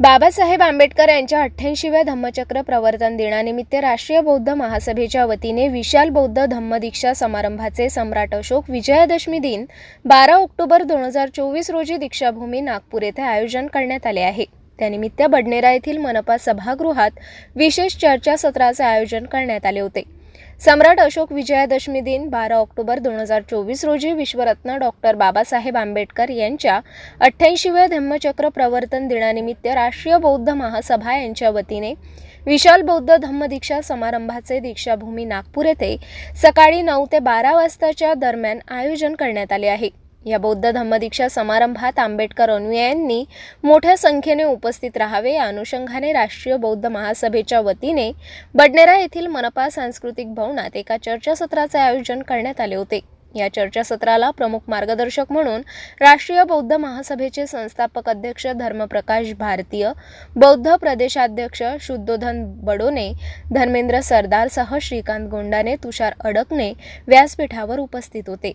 बाबासाहेब आंबेडकर यांच्या अठ्ठ्याऐंशीव्या धम्मचक्र प्रवर्तन दिनानिमित्त राष्ट्रीय बौद्ध महासभेच्या वतीने विशाल बौद्ध धम्मदीक्षा समारंभाचे सम्राट अशोक विजयादशमी दिन बारा ऑक्टोबर दोन हजार चोवीस रोजी दीक्षाभूमी नागपूर येथे आयोजन करण्यात आले आहे. त्यानिमित्त बडनेरा येथील मनपा सभागृहात विशेष चर्चासत्राचे आयोजन करण्यात आले होते. सम्राट अशोक विजयादशमी दिन बारा ऑक्टोबर दोन हजार चोवीस रोजी विश्वरत्न डॉक्टर बाबासाहेब आंबेडकर यांच्या अठ्ठ्याऐंशीव्या धम्मचक्र प्रवर्तन दिनानिमित्त राष्ट्रीय बौद्ध महासभा यांच्या वतीने विशाल बौद्ध धम्मदीक्षा समारंभाचे दीक्षाभूमी नागपूर येथे सकाळी नऊ ते बारा वाजताच्या दरम्यान आयोजन करण्यात आले आहे. या बौद्ध धम्मदीक्षा समारंभात आंबेडकर अनुयायांनी मोठ्या संख्येने उपस्थित राहावे या अनुषंगाने राष्ट्रीय बौद्ध महासभेच्या वतीने बडनेरा येथील मनपा सांस्कृतिक भवनात एका चर्चासत्राचे आयोजन करण्यात आले होते. या चर्चासत्राला प्रमुख मार्गदर्शक म्हणून राष्ट्रीय बौद्ध महासभेचे संस्थापक अध्यक्ष धर्मप्रकाश भारतीय बौद्ध प्रदेशाध्यक्ष शुद्धोधन बडोने धर्मेंद्र सरदारसह श्रीकांत गोंडाने तुषार अडकणे व्यासपीठावर उपस्थित होते.